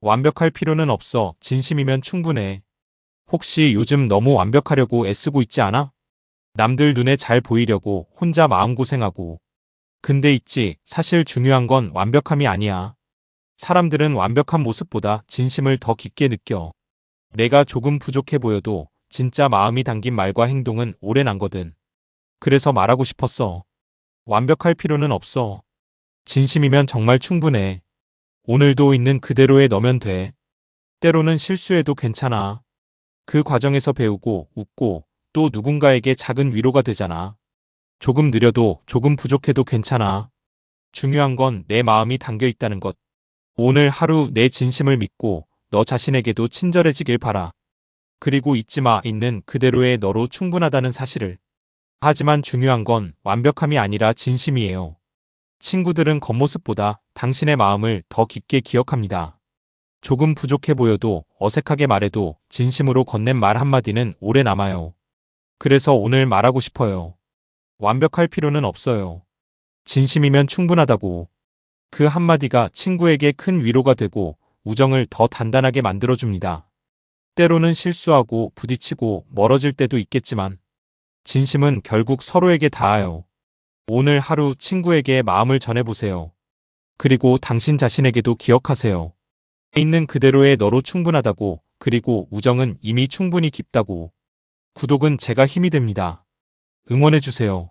완벽할 필요는 없어. 진심이면 충분해. 혹시 요즘 너무 완벽하려고 애쓰고 있지 않아? 남들 눈에 잘 보이려고 혼자 마음고생하고. 근데 있지, 사실 중요한 건 완벽함이 아니야. 사람들은 완벽한 모습보다 진심을 더 깊게 느껴. 내가 조금 부족해 보여도 진짜 마음이 담긴 말과 행동은 오래 남거든. 그래서 말하고 싶었어. 완벽할 필요는 없어. 진심이면 정말 충분해. 오늘도 있는 그대로에 너면 돼. 때로는 실수해도 괜찮아. 그 과정에서 배우고 웃고 또 누군가에게 작은 위로가 되잖아. 조금 느려도 조금 부족해도 괜찮아. 중요한 건 내 마음이 담겨 있다는 것. 오늘 하루 내 진심을 믿고 너 자신에게도 친절해지길 바라. 그리고 잊지 마 있는 그대로의 너로 충분하다는 사실을. 하지만 중요한 건 완벽함이 아니라 진심이에요. 친구들은 겉모습보다 당신의 마음을 더 깊게 기억합니다. 조금 부족해 보여도 어색하게 말해도 진심으로 건넨 말 한마디는 오래 남아요. 그래서 오늘 말하고 싶어요. 완벽할 필요는 없어요. 진심이면 충분하다고. 그 한마디가 친구에게 큰 위로가 되고 우정을 더 단단하게 만들어줍니다. 때로는 실수하고 부딪히고 멀어질 때도 있겠지만 진심은 결국 서로에게 닿아요. 오늘 하루 친구에게 마음을 전해보세요. 그리고 당신 자신에게도 기억하세요. 있는 그대로의 너로 충분하다고 그리고 우정은 이미 충분히 깊다고. 구독은 제가 힘이 됩니다. 응원해주세요.